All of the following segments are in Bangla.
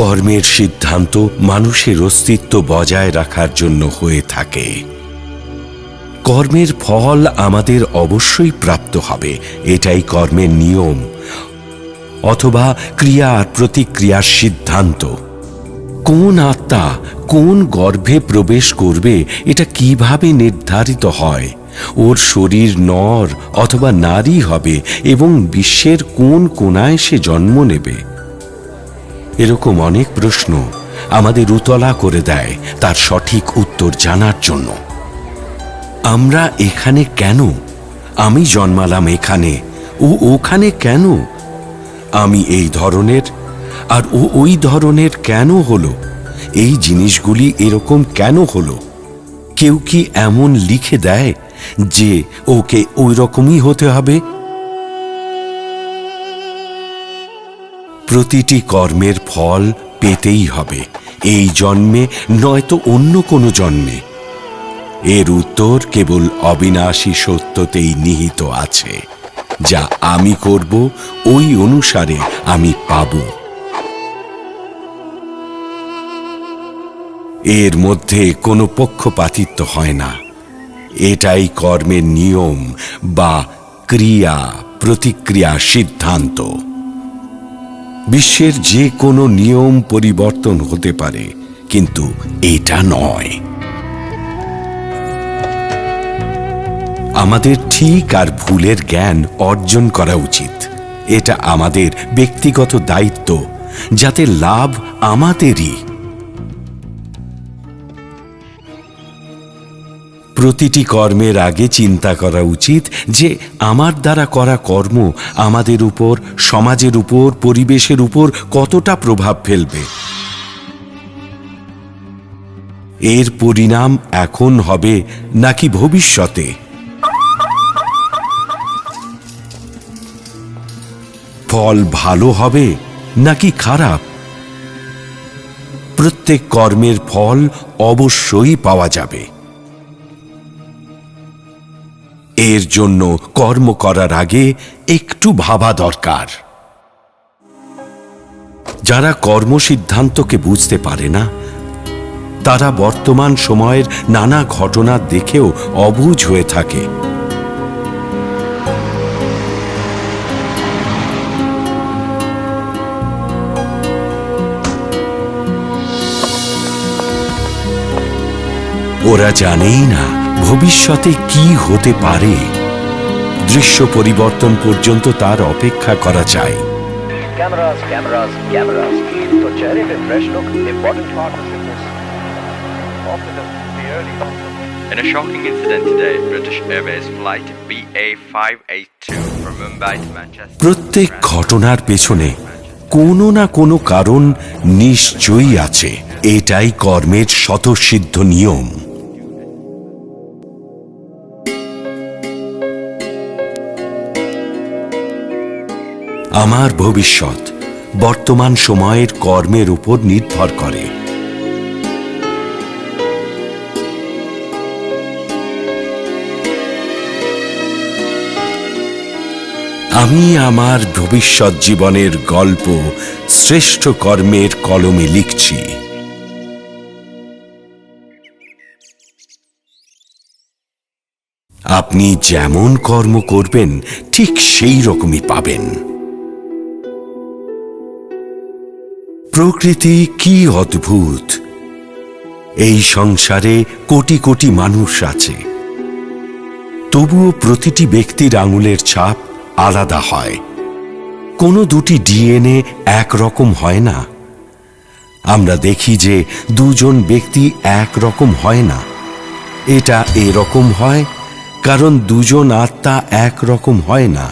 কর্মের সিদ্ধান্ত মানুষের অস্তিত্ব বজায় রাখার জন্য হয়ে থাকে। কর্মের ফল আমাদের অবশ্যই প্রাপ্ত হবে, এটাই কর্মের নিয়ম। অথবা ক্রিয়া আর প্রতিক্রিয়ার সিদ্ধান্ত। কোন আত্মা কোন গর্ভে প্রবেশ করবে, এটা কীভাবে নির্ধারিত হয়? ওর শরীর নর অথবা নারী হবে এবং বিশ্বের কোন কোনায় সে জন্ম নেবে? এরকম অনেক প্রশ্ন আমাদের উতলা করে দেয় তার সঠিক উত্তর জানার জন্য। আমরা এখানে কেন? আমি জন্মালাম এখানে। ও ওখানে কেন? আমি এই ধরনের আর ও ওই ধরনের কেন হলো? এই জিনিসগুলি এরকম কেন হলো? কেউ কি এমন লিখে দেয় যে ওকে ওই রকমই হতে হবে? প্রতিটি কর্মের ফল পেতেই হবে। এই জন্মে নয়তো অন্য কোনো জন্মে। এর উত্তর কেবল অবিনাশী সত্যতেই নিহিত আছে। যা আমি করব, ওই অনুসারে আমি পাব। এর মধ্যে কোনো পক্ষপাতিত্ব হয় না। এটাই কর্মের নিয়ম বা ক্রিয়া, প্রতিক্রিয়া সিদ্ধান্ত। বিশ্বের যে কোনো নিয়ম পরিবর্তন হতে পারে, কিন্তু এটা নয়। আমাদের ঠিক আর ভুলের জ্ঞান অর্জন করা উচিত। এটা আমাদের ব্যক্তিগত দায়িত্ব, যাতে লাভ আমাদেরই। প্রতিটি কর্মের আগে চিন্তা করা উচিত যে আমার দ্বারা করা কর্ম আমাদের উপর, সমাজের উপর, পরিবেশের উপর কতটা প্রভাব ফেলবে। এর পরিণাম এখন হবে নাকি ভবিষ্যতে? ফল ভালো হবে নাকি খারাপ? প্রত্যেক কর্মের ফল অবশ্যই পাওয়া যাবে। এর জন্য কর্ম করার আগে একটু ভাবা দরকার। যারা কর্ম সিদ্ধান্তকে বুঝতে পারে না, তারা বর্তমান সময়ের নানা ঘটনা দেখেও অবুঝ হয়ে থাকে। ওরা জানেই না ভবিষ্যতে কি হতে পারে? দৃশ্য পরিবর্তন পর্যন্ত তার অপেক্ষা করা যায়। প্রত্যেক ঘটনার পেছনে কোনো না কোনো কারণ নিশ্চয়ই আছে। এটাই কর্মের শতসিদ্ধ নিয়ম। আমার ভবিষ্যৎ বর্তমান সময়ের কর্মের উপর নির্ভর করে। আমি আমার ভবিষ্যৎ জীবনের গল্প শ্রেষ্ঠ কর্মের কলমে লিখছি। আপনি যেমন কর্ম করবেন, ঠিক সেই রকমই পাবেন। প্রকৃতি কি অদ্ভুত? এই সংসারে কোটি কোটি মানুষ আছে। তবুও প্রতিটি ব্যক্তির আঙুলের ছাপ আলাদা হয়। কোনো দুটি ডিএনএ একরকম হয় না। আমরা দেখি যে দুজন ব্যক্তি একরকম হয় না। এটা এরকম হয় কারণ দুজন আত্মা একরকম হয় না।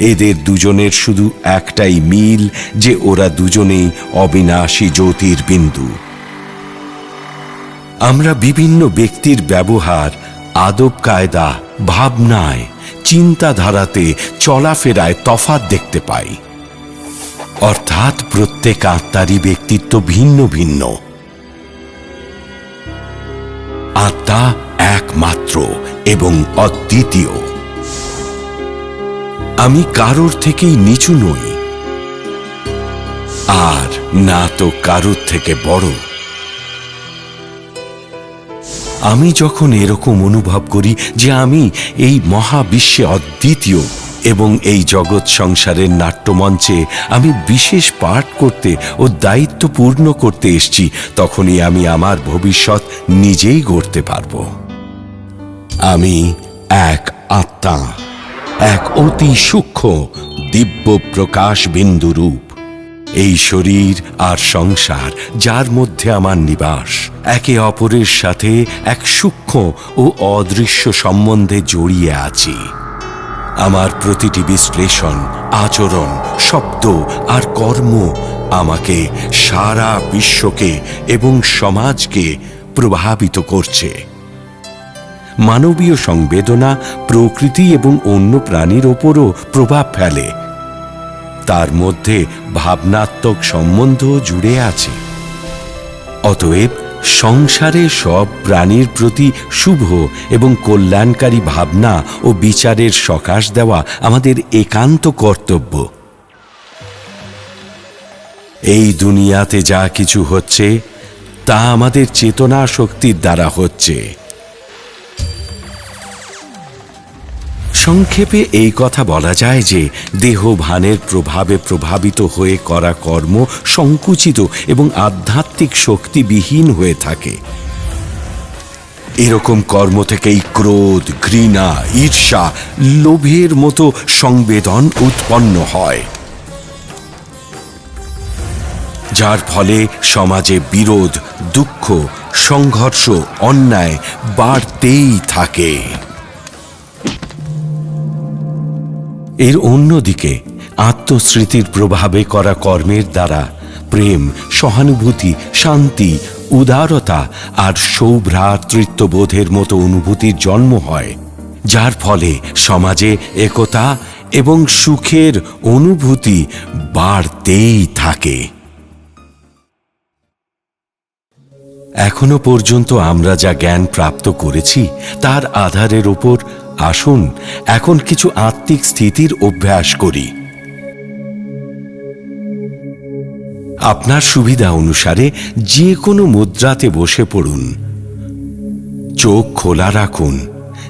এদের দুজনের শুধু একটাই মিল, যে ওরা দুজনেই অবিনাশী জ্যোতির বিন্দু আমরা বিভিন্ন ব্যক্তির ব্যবহার, আদব কায়দা, ভাবনায়, চিন্তাধারাতে চলাফেরায় তফাৎ দেখতে পাই। অর্থাৎ প্রত্যেক আত্মারই ব্যক্তিত্ব ভিন্ন ভিন্ন। আত্মা একমাত্র এবং অদ্বিতীয়। আমি কারোর থেকেই নিচু নই। আর না তো কারোর থেকে বড়। আমি যখন এরকম অনুভব করি যে আমি এই মহাবিশ্বে অদ্বিতীয় এবং এই জগৎ সংসারের নাট্যমঞ্চে আমি বিশেষ পাঠ করতে ও দায়িত্ব পূর্ণ করতে এসছি, তখনই আমি আমার ভবিষ্যৎ নিজেই গড়তে পারব। আমি এক আত্মা। এক অতি সূক্ষ্ম দিব্য প্রকাশ বিন্দু রূপ। এই শরীর আর সংসার, যার মধ্যে আমার নিবাস, একে অপরের সাথে এক সূক্ষ্ম ও অদৃশ্য সম্বন্ধে জড়িয়ে আছি। আমার প্রতিটি বিশ্লেষণ, আচরণ, শব্দ আর কর্ম আমাকে সারা বিশ্বকে এবং সমাজকে প্রভাবিত করছে। মানবীয় সংবেদনা প্রকৃতি এবং অন্য প্রাণীর ওপরও প্রভাব ফেলে। তার মধ্যে ভাবনাত্মক সম্বন্ধ জুড়ে আছে। অতএব সংসারে সব প্রাণীর প্রতি শুভ এবং কল্যাণকারী ভাবনা ও বিচারের সকাশ দেওয়া আমাদের একান্ত কর্তব্য। এই দুনিয়াতে যা কিছু হচ্ছে, তা আমাদের চেতনা শক্তির দ্বারা হচ্ছে। সংক্ষেপে এই কথা বলা যায় যে দেহ ভানের প্রভাবে প্রভাবিত হয়ে করা কর্ম সংকুচিত এবং আধ্যাত্মিক শক্তিবিহীন হয়ে থাকে। এরকম কর্ম থেকেই ক্রোধ, ঘৃণা, ঈর্ষা, লোভের মতো সংবেদন উৎপন্ন হয়। যার ফলে সমাজে বিরোধ, দুঃখ, সংঘর্ষ, অন্যায় বাড়তেই থাকে। এর অন্যদিকে আত্মস্মৃতির প্রভাবে করা কর্মের দ্বারা প্রেম, সহানুভূতি, শান্তি, উদারতা আর সৌভ্রাতৃত্ববোধের মতো অনুভূতির জন্ম হয়, যার ফলে সমাজে একতা এবং সুখের অনুভূতি বাড়তেই থাকে। এখনও পর্যন্ত আমরা যা জ্ঞান প্রাপ্ত করেছি, তার আধারের ওপর আসুন, এখন কিছু আত্মিক স্থিতির অভ্যাস করি। আপনার সুবিধা অনুসারে যে কোনো মুদ্রাতে বসে পড়ুন। চোখ খোলা রাখুন,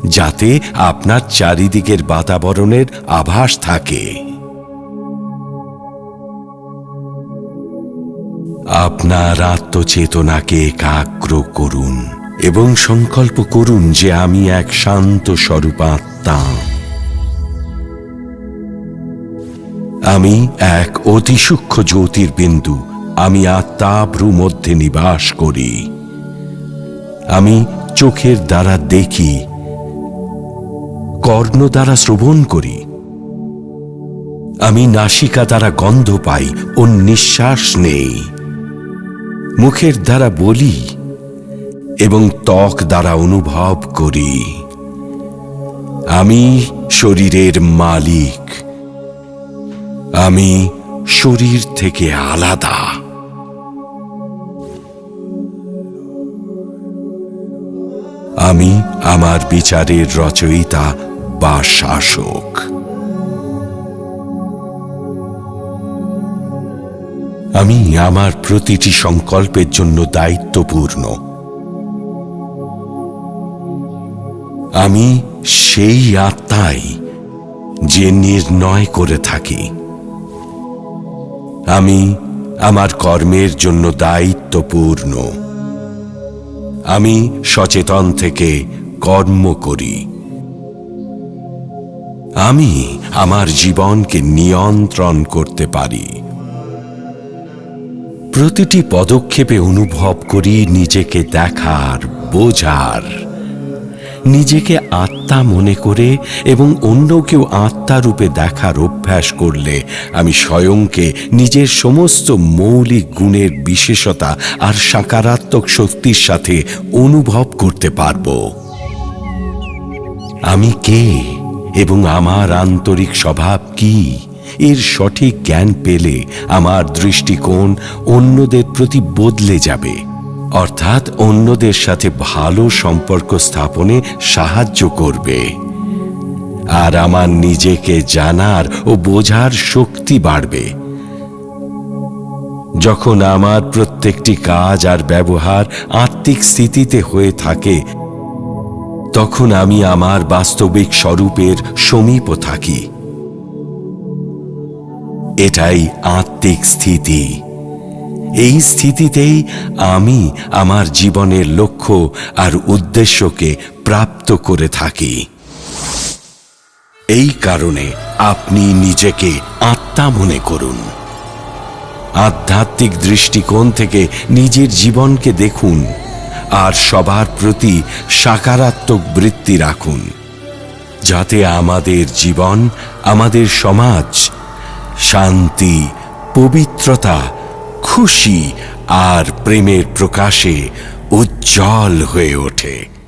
যাতে আপনার চারিদিকের বাতাবরণের আভাস থাকে। আপনার আত্মচেতনাকে একাগ্র করুন। এবং সংকল্প করুন যে আমি এক শান্ত স্বরূপাত্মা আমি এক অতি সূক্ষ্ম জ্যোতির্বিন্দু। আমি আত্মা ভ্রু মধ্যে নিবাস করি। আমি চোখের দ্বারা দেখি। কর্ণ দ্বারা শ্রবণ করি। আমি নাসিকা দ্বারা গন্ধ পাই ও নিঃশ্বাস নেই। মুখের দ্বারা বলি এবং ত্বক দ্বারা অনুভব করি। আমি শরীরের মালিক। আমি শরীর থেকে আলাদা। আমি আমার বিচারের রচয়িতা বা শাসক। আমি আমার প্রতিটি সংকল্পের জন্য দায়িত্বপূর্ণ। আমি সেই আত্মাই যে নির্ণয় করে থাকি। আমি আমার কর্মের জন্য দায়িত্বপূর্ণ। আমি সচেতন থেকে কর্ম করি। আমি আমার জীবনকে নিয়ন্ত্রণ করতে পারি। প্রতিটি পদক্ষেপে অনুভব করি নিজেকে দেখার, বোঝার। নিজেকে আত্মা মনে করে এবং অন্য কেউ আত্মা রূপে দেখার অভ্যাস করলে আমি স্বয়ংকে নিজের সমস্ত মৌলিক গুণের বিশেষতা আর সাকারাত্মক শক্তির সাথে অনুভব করতে পারব। আমি কে এবং আমার আন্তরিক স্বভাব কি? এর সঠিক জ্ঞান পেলে আমার দৃষ্টিকোণ অন্যদের প্রতি বদলে যাবে। অর্থাৎ অন্যদের সাথে ভালো সম্পর্ক স্থাপনে সাহায্য করবে। আর আমার নিজেকে জানার ও বোঝার শক্তি বাড়বে। যখন আমার প্রত্যেকটি কাজ আর ব্যবহার আত্মিক স্থিতিতে হয়ে থাকে, তখন আমি আমার বাস্তবিক স্বরূপের সমীপ থাকি। এটাই আত্মিক স্থিতি। এই স্থিতিতেই আমি আমার জীবনের লক্ষ্য আর উদ্দেশ্যকে প্রাপ্ত করে থাকি। এই কারণে আপনি নিজেকে আত্মা মনে করুন। আধ্যাত্মিক দৃষ্টিকোণ থেকে নিজের জীবনকে দেখুন আর সবার প্রতি সাকারাত্মক বৃত্তি রাখুন, যাতে আমাদের জীবন, আমাদের সমাজ শান্তি, পবিত্রতা খুশি আর প্রেমের প্রকাশে উজ্জ্বল হয়ে ওঠে।